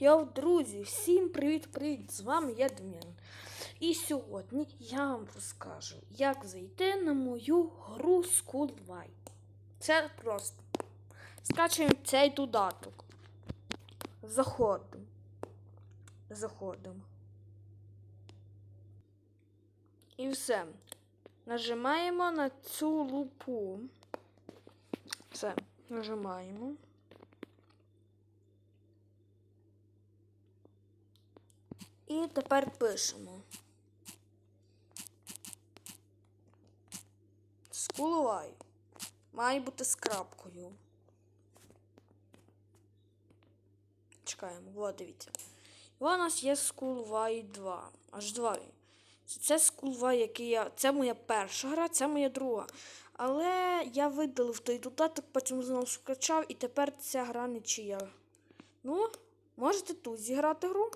Йоу, друзі, всім привіт-привіт! З вами я Дем'ян. І сьогодні я вам розкажу, як зайти на мою гру Schoolway. Це просто. Скачуємо цей додаток. Заходимо. Заходимо. І все. Нажимаємо на цю лупу. Все, нажимаємо. І тепер пишемо. Скулувай. Має бути з крапкою. Чекаємо, вот дивіться. І у нас є Schoolway 2. Аж два. Це Schoolway, який я. Це моя перша гра, це моя друга. Але я видалив той додаток, потім знову скачав, і тепер ця гра нічия. Ну, можете тут зіграти гру.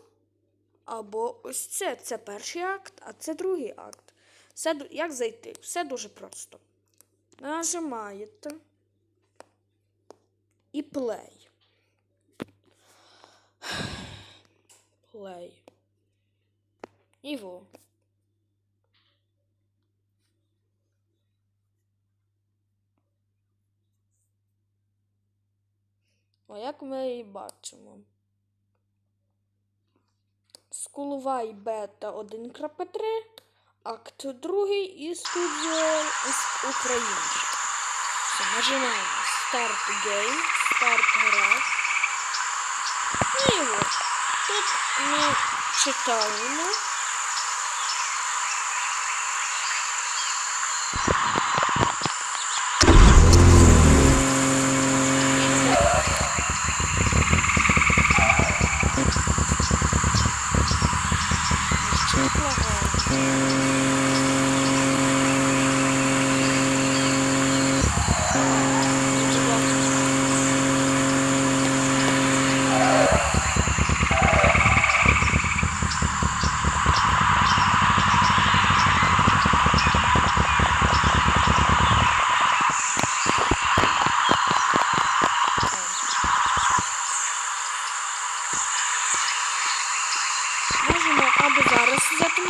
Або ось це. Це перший акт, а це другий акт. Все, як зайти? Все дуже просто. Нажимаєте і плей. Плей. І во. О, як ми її бачимо. Скулувай бета 1.3, акт 2 і студіо з України. Все, нажимаємо Start Game, Start гра. І от. Тут ми читаємо.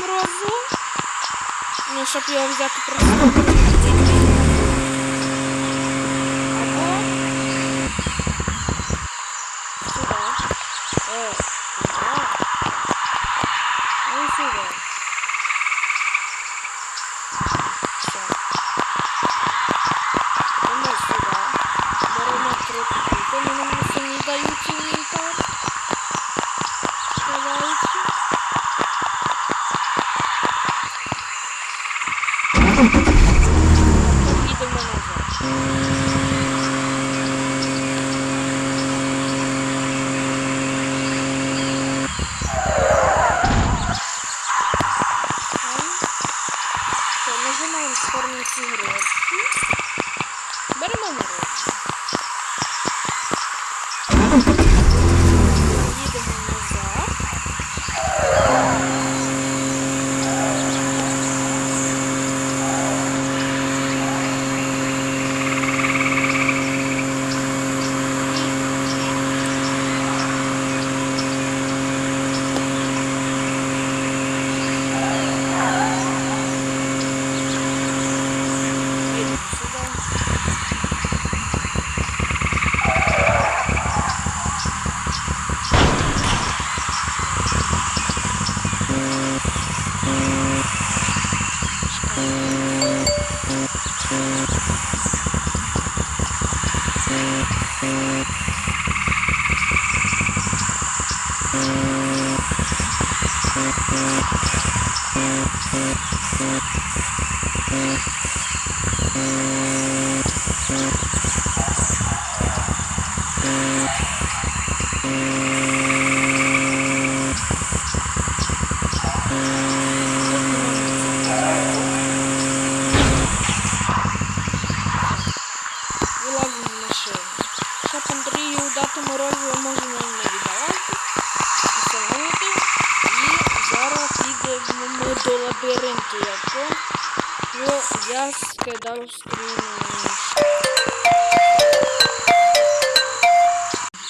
Морозиво, ну, щоб його взяти просто. Yeah. До лабіринту, якого я скидав скрін.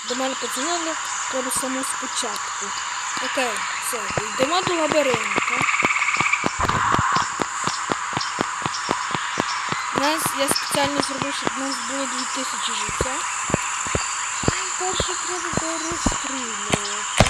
До мене подзвонили, треба само спочатку. Окей, все, йдемо до лабіринту. Нас я спеціально зробив, щоб у нас було 2000 життя. Ну, Перше треба перестрілювати.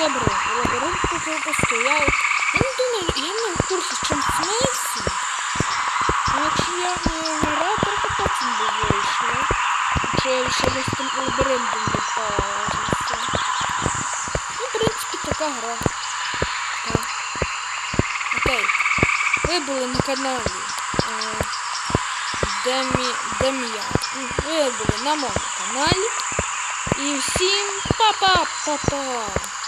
Ми прийшли лабіринт. Лабіринт. Я не думаю, я не в курсі, в чому смисл. Ну, якщо я не грав, то потім би вийшло. Якщо я ще десь там лабіринтом би полазився. Ну, в принципі, така гра. Так. Окей. Ви були на каналі. Е, Демі... Дем'я. Ви були на моєму каналі. І всім па-па-па-па.